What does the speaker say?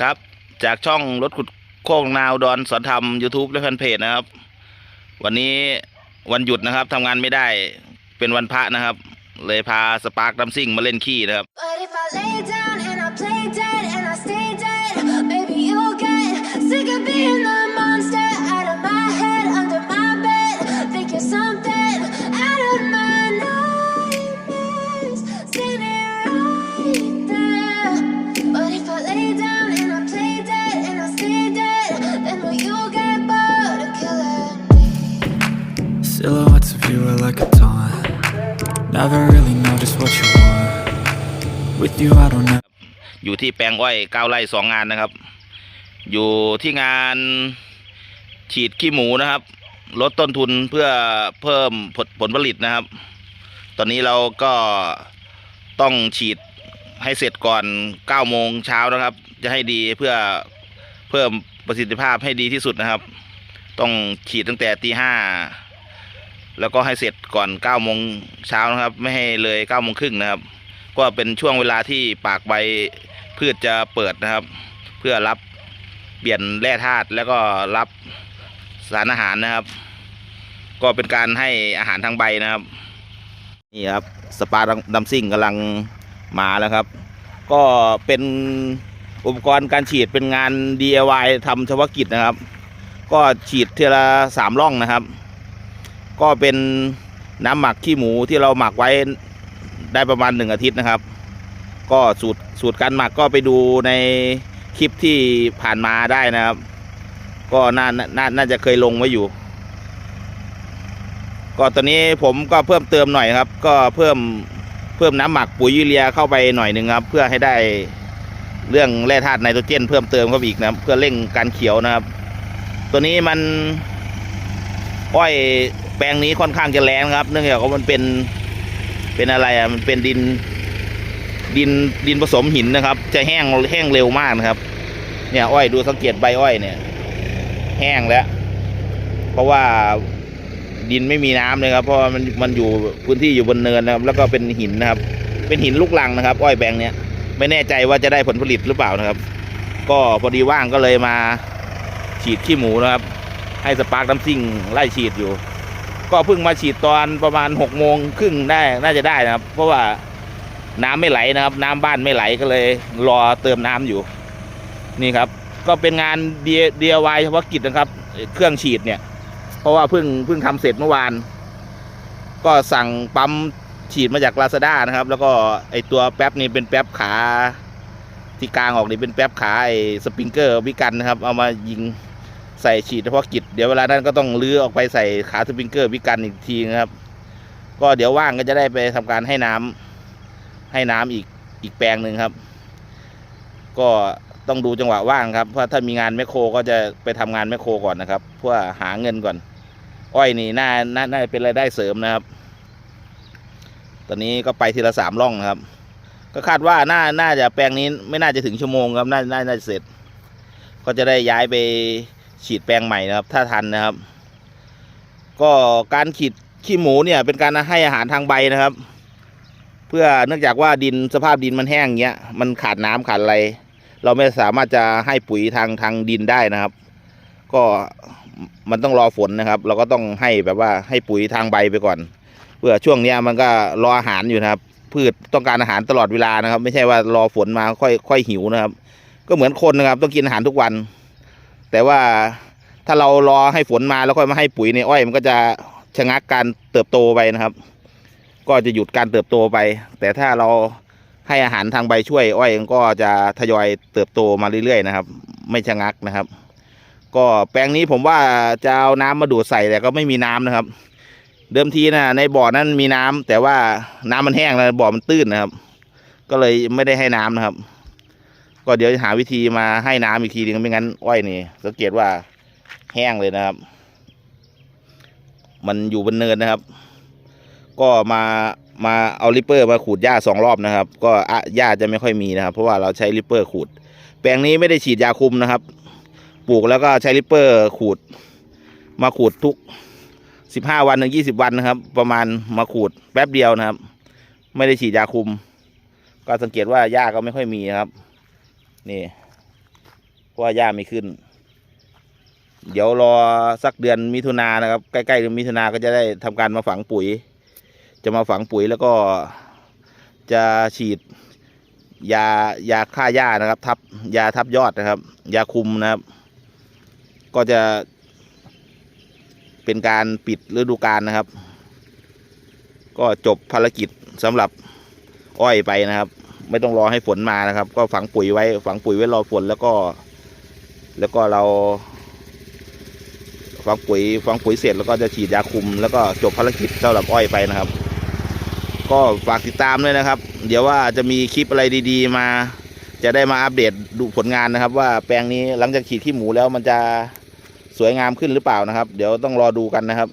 ครับ จากช่องรถขุดโคกนาวดอนสอนธรรม YouTube และแฟนเพจนะครับ วันนี้วันหยุดนะครับทำงานไม่ได้เป็นวันพระนะครับ เลยพาสปาร์คดัมซิ่งมาเล่นขี้นะครับ Never really know just what you want. With you, I don't know. อยู่ที่แปลงอ้อยเก้าไร่สองงานนะครับ อยู่ที่งานฉีดขี้หมูนะครับ ลดต้นทุนเพื่อเพิ่มผลผลผลิตนะครับ ตอนนี้เราก็ต้องฉีดให้เสร็จก่อน9โมงเช้านะครับ จะให้ดีเพื่อเพิ่มประสิทธิภาพให้ดีที่สุดนะครับ ต้องฉีดตั้งแต่ตีห้า แล้วก็ให้เสร็จก่อน9โมงเช้านะครับ ไม่ให้เลย9โมงครึ่งนะครับ ก็เป็นช่วงเวลาที่ปากใบพืชจะเปิดนะครับ เพื่อรับเปลี่ยนแร่ธาตุแล้วก็รับสารอาหารนะครับ ก็เป็นการให้อาหารทางใบนะครับ นี่ครับสปาดัมซิ่งกำลังมาแล้วครับ ก็เป็นอุปกรณ์การฉีดเป็นงาน DIY ทำเฉพาะกิจนะครับ ก็ฉีดเทละสามร่องนะครับ ก็เป็นน้ำหมักขี้หมูที่เราหมักไว้ได้ประมาณหนึ่งอาทิตย์นะครับ ก็สูตรสูตรการหมักก็ไปดูในคลิปที่ผ่านมาได้นะครับ ก็น่าน่าน่าจะเคยลงไว้อยู่ ก็ตอนนี้ผมก็เพิ่มเติมหน่อยครับ ก็เพิ่มเพิ่มน้ำหมักปุ๋ยยูเรียเข้าไปหน่อยหนึ่งครับ เพื่อให้ได้เรื่องแร่ธาตุไนโตรเจน เพิ่มเติมเข้าไปอีกนะครับเพื่อเร่งการเขียวนะครับ ตัวนี้มันอ้อย แปลงนี้ค่อนข้างจะแรงครับ เนื่องจากว่ามันเป็นเป็นอะไรอะมันเป็นดินดินดินผสมหินนะครับ จะแห้งแห้งเร็วมากนะครับ เนี่ยอ้อยดูสังเกตใบอ้อยเนี่ย แห้งแล้ว เพราะว่าดินไม่มีน้ำเลยครับ เพราะมันมันอยู่พื้นที่อยู่บนเนินนะครับ แล้วก็เป็นหินนะครับ เป็นหินลูกลังนะครับ อ้อยแบงเนี้ยไม่แน่ใจว่าจะได้ผลผลิตหรือเปล่านะครับ ก็พอดีว่างก็เลยมาฉีดขี้หมูนะครับ ให้สปาร์คน้ำซิ่งไล่ฉีดอยู่ ก็เพิ่งมาฉีดตอนประมาณหกโมงครึ่งได้น่าจะได้นะครับ เพราะว่าน้ำไม่ไหลนะครับ น้ำบ้านไม่ไหลก็เลยรอเติมน้ำอยู่ นี่ครับ ก็เป็นงาน DIY เฉพาะกิจนะครับ เครื่องฉีดเนี่ย เพราะว่าเพิ่งเพิ่งทำเสร็จเมื่อวาน ก็สั่งปั๊มฉีดมาจากลาซาด้านะครับ แล้วก็ไอตัวแป๊บนี่เป็นแป๊บขาที่กลางออกนี่เป็นแป๊บขาไอสปริงเกอร์วิกันนะครับ เอามายิง ใส่ฉีดเฉพาะกิจเดี๋ยวเวลานั้นก็ต้องลื้อออกไปใส่ขาสปริงเกอร์วิกันอีกทีนะครับ ก็เดี๋ยวว่างก็จะได้ไปทำการให้น้ำให้น้ำอีกอีกแปลงหนึ่งครับ ก็ต้องดูจังหวะว่างครับเพราะถ้ามีงานแมคโครก็จะไปทำงานแมคโครก่อนนะครับเพื่อหาเงินก่อน อ้อยนี่น่าน่าน่าจะเป็นรายได้เสริมนะครับ ตอนนี้ก็ไปทีละสามร่องนะครับ ก็คาดว่าน่าน่าจะแปลงนี้ไม่น่าจะถึงชั่วโมงครับน่าน่าน่าจะเสร็จ ก็จะได้ย้ายไป ฉีดแปลงใหม่นะครับ ถ้าทันนะครับ ก็การฉีดขี้หมูเนี่ย เป็นการให้อาหารทางใบนะครับ เพื่อเนื่องจากว่าดินสภาพดินมันแห้งเงี้ยมันขาดน้ำขาดอะไร เราไม่สามารถจะให้ปุ๋ยทางทางดินได้นะครับ ก็มันต้องรอฝนนะครับ เราก็ต้องให้แบบว่าให้ปุ๋ยทางใบไปก่อน เพื่อช่วงเนี้ยมันก็รออาหารอยู่นะครับ พืชต้องการอาหารตลอดเวลานะครับ ไม่ใช่ว่ารอฝนมาค่อยค่อยหิวนะครับ ก็เหมือนคนนะครับ ต้องกินอาหารทุกวัน แต่ว่าถ้าเรารอให้ฝนมาแล้วค่อยมาให้ปุ๋ยในอ้อยมันก็จะชะงักการเติบโตไปนะครับ ก็จะหยุดการเติบโตไป แต่ถ้าเราให้อาหารทางใบช่วย อ้อยก็จะทยอยเติบโตมาเรื่อยๆนะครับ ไม่ชะงักนะครับ ก็แปลงนี้ผมว่าจะเอาน้ำมาดูดใส่แต่ก็ไม่มีน้ำนะครับ เดิมทีนะในบ่อนั้นมีน้ำแต่ว่าน้ำมันแห้งแล้วบ่อมันตื้นนะครับ ก็เลยไม่ได้ให้น้ำนะครับ ก็เดี๋ยวจะหาวิธีมาให้น้ำอีกทีนึงไม่งั้นอ้อยนี่สังเกตว่าแห้งเลยนะครับ มันอยู่บนเนินนะครับ ก็มามาเอาริปเปอร์มาขูดหญ้าสองรอบนะครับ ก็หญ้าจะไม่ค่อยมีนะครับ เพราะว่าเราใช้ริปเปอร์ขูด แปลงนี้ไม่ได้ฉีดยาคุมนะครับ ปลูกแล้วก็ใช้ริปเปอร์ขูด มาขูดทุกสิบห้าวันถึงยี่สิบวันนะครับ ประมาณมาขูดแป๊บเดียวนะครับ ไม่ได้ฉีดยาคุม ก็สังเกตว่าหญ้าก็ไม่ค่อยมีนะครับ นี่ราะว่าหญ้าไม่ขึ้น เดี๋ยวรอสักเดือนมิถุนายนนะครับ ใกล้ๆเดือนมิถุนาก็จะได้ทำการมาฝังปุ๋ย จะมาฝังปุ๋ยแล้วก็จะฉีดยายาฆ่าหญ้านะครับ ทับยาทับยอดนะครับ ยาคุมนะครับ ก็จะ เป็นการปิดฤดูกาลนะครับ ก็จบภารกิจสำหรับอ้อยไปนะครับ ไม่ต้องรอให้ฝนมานะครับ ก็ฝังปุ๋ยไว้ ฝังปุ๋ยไว้รอฝนแล้วก็ แล้วก็เรา ฝังปุ๋ยฝังปุ๋ยเสร็จแล้วก็จะฉีดยาคุม แล้วก็จบภารกิจสำหรับอ้อยไปนะครับ ก็ฝากติดตามด้วยนะครับ เดี๋ยวว่าจะมีคลิปอะไรดีๆมา จะได้มาอัปเดตดูผลงานนะครับ ว่าแปลงนี้หลังจากฉีดขี้หมูแล้วมันจะสวยงามขึ้นหรือเปล่านะครับ เดี๋ยวต้องรอดูกันนะครับ